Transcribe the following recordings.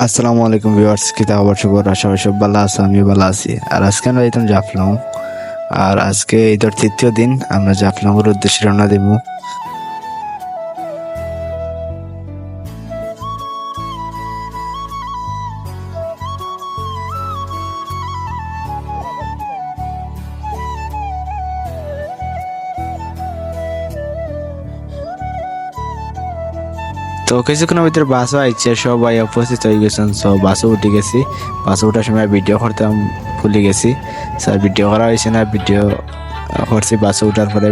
আসসালামু আলাইকুম ভিউয়ার্স কি তা আবার শুভ সবাই সব ভালো আছে আমি ভালো আছি আর আজকে আমরা যেতাম জাফলং আর আজকে ঈদের তৃতীয় দিন, আমরা জাফলংয়ের উদ্দেশ্যে রওনা দিব। তো কিছুক্ষণের ভিতরে বাসও আইছে, সবাই উপস্থিত হয়ে গেছেন সব বাসও উঠে গেছি। বাসে ওঠার সময় ভিডিও করতাম। ভুলে গেছি। স্যার ভিডিও করা হয়েছে না ভিডিও করছি বাসে ওঠার পরে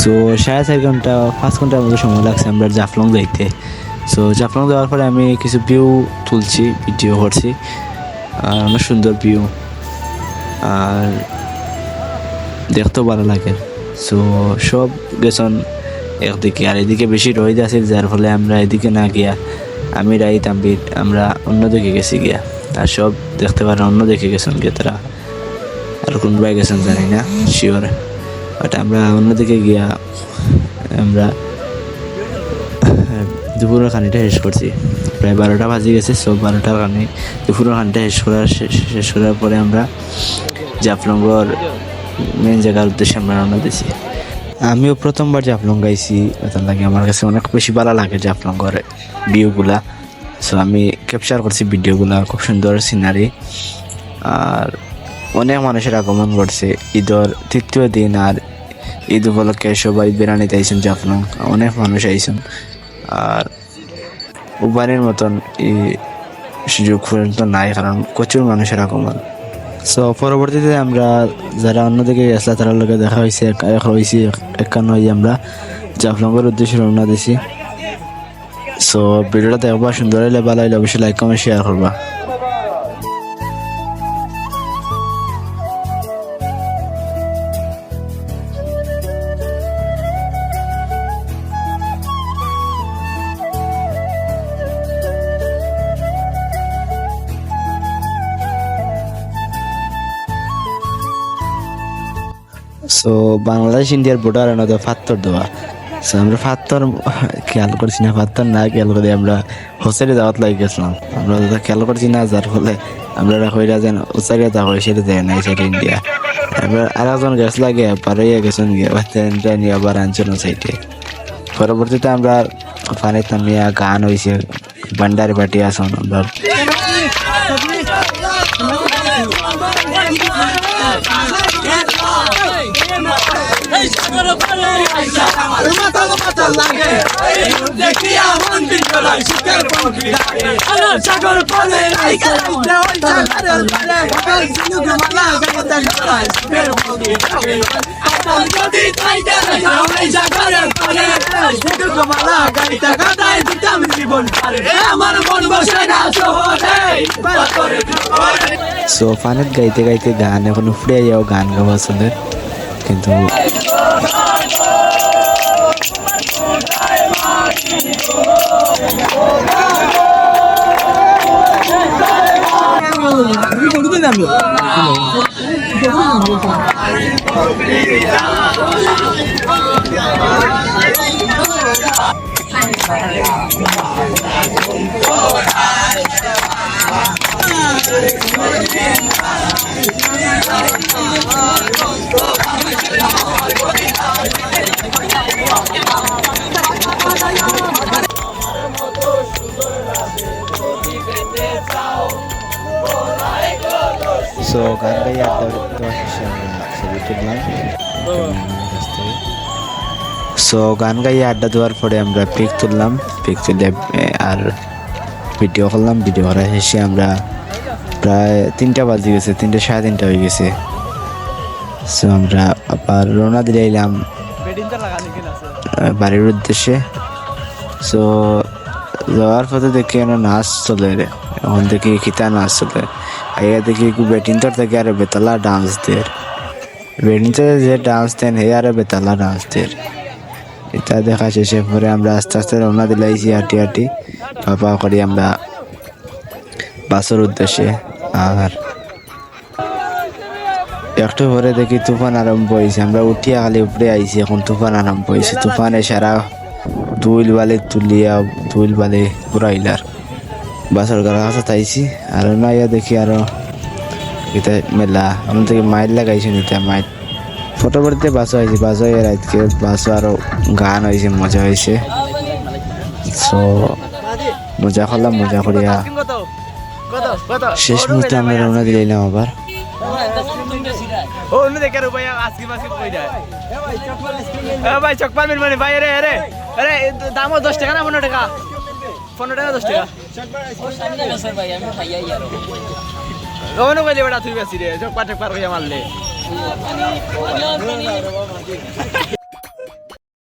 সো সাড়ে চার ঘণ্টা, পাঁচ ঘণ্টার মতো সময় লাগছে আমরা জাফলং যাইতে। সো জাফলং যাওয়ার পরে আমি কিছু ভিউ তুলছি ভিডিও করছি। আর অনেক সুন্দর ভিউ আর দেখতেও ভালো লাগে। সো সব গেছন একদিকে। আর এদিকে বেশি রোদ আছে, যার ফলে আমরা এদিকে না গিয়া, আমি রাই তাম্বির আমরা অন্যদিকে গেছি গিয়া। আর সব দেখতে পারেন, অন্য দিকে গেছেন গিয়ে তারা আর কোন ভাই গেছেন জানি না শিওর বাট আমরা অন্যদিকে গিয়া, আমরা দুপুরের খানিটা শেষ করছি। প্রায় বারোটা বাজে গেছে সব বারোটার খানি দুপুরের খানিটা শেষ করার শেষ করার পরে আমরা জাফলঙ্গর মেন জায়গার উদ্দেশ্যে আমরা রওনা দিছি আমিও প্রথমবার জাফলং গাইছি ওটার লাগে আমার কাছে অনেক বেশি ভালো লাগে জাফলঙ্গর ভিউগুলা সো আমি ক্যাপচার করছি ভিডিওগুলা খুব সুন্দর সিনারি আর অনেক মানুষের আগমন করছে ঈদর তৃতীয় দিন আর ঈদ উপলক্ষে সবাই বেড়ানিতে আইসেন, জাফলং। অনেক মানুষ আইসেন। আর উবারের মতন এই সুযোগ পর্যন্ত নাই, কারণ প্রচুর মানুষের আগমন। সো পরবর্তীতে আমরা যারা অন্যদিকে গেছিলাম তার লগে দেখা হয়েছে এক হয়েছি একান্ন হয়ে আমরা। জাফলঙ্গের উদ্দেশ্যে রওনা দিছি। সো ভিডিওটা দেখবা সুন্দর হলে ভালো হলে অবশ্যই লাইক কমেন্ট শেয়ার করবা। সো বাংলাদেশ ইন্ডিয়ার বর্ডার নদী ফাত্তর দেওয়া। আমরা ফাত্তর খেয়াল করছি না ফাত্তর না খেয়াল করে আমরা হোসেলে দাওয়াত লাগে গেছিলাম আমরা তো খেয়াল করছি না যার ফলে আমরা কইরা যেন উচারিয়া দা করে সেটা দেয় না সেটা ইন্ডিয়া এবার আর একজন গেছ লাগে পারাইয়া গেছেন গিয়ে নিয়ে আবার আনছেন সাইডে পরবর্তীতে আমরা পানিতে নামিয়া গান হয়েছে ভান্ডারি পার্টি আসন আমরা সাগর পরে যদি সাগরের পরে গাড়িটা কাটায় দিতাম জীবন আমার মন বসে না শহরে সো ফানের গাইতে গাইতে গান এখন ফুড়ে যাও গান গাওয়া আসলে কিন্তু সো গান গাই আড্ডা দেওয়া শেষে আমরা ছবি তুললাম সো গান গাইয়ে আড্ডা দেওয়ার পরে আমরা পিক তুললাম পিক তুলে আর ভিডিও করলাম ভিডিও করা শেষে আমরা প্রায় তিনটা বাজে গেছে তিনটা সাড়ে তিনটা হয়ে গেছে সো আমরা আবার রওনা দিয়ে এলাম বাড়ির উদ্দেশ্যে সো যাওয়ার পথে দেখি নাচ চলে এখন দেখি খিতা নাচ চলে আইয়া দেখি ব্যাটিংটার থেকে আরে বেতালা ডান্স দের। ব্যাটিংটার যে ডান্স দেন, হে আরে বেতালা ডান্স দের। এটা দেখা শেষে পরে আমরা আস্তে আস্তে রওনা দিলাইছি হাঁটি হাঁটি। পা পা করি আমরা বাসের উদ্দেশ্যে। আর একটু পরে দেখি তুফান আরম্ভ হয়েছে আমরা উঠিয়া খালি উপরে আইছি, এখন তুফান আরম্ভ হয়েছে তুফানে সারা তুইল বালি তুলিয়া তুইল বালি পুরাইলার বাসর কাছে তাইছি। আর না ইয়া দেখি আরও এটা মেলা আমি থেকে মাইল লাগাইছি নিতে, মাইল। ফটোবাড়িতে বাস হয়েছে, বাস হয়ে রাতকে বাস আরও গান হয়েছে, মজা হয়েছে। সো মজা করলাম, মজা করিয়া শেষ মুহূর্তে আমরা রওনা দিলাম আবার। ও ভাই আজকে মাসকে চকপাল মানে ভাই আরে আরে আরে দামও দশ টাকা না পনেরো টাকা? পনেরো টাকা দশ টাকা। কখনো কইলে বেটা তুই বেশি রে পাঠে পার হইয়া মারলে।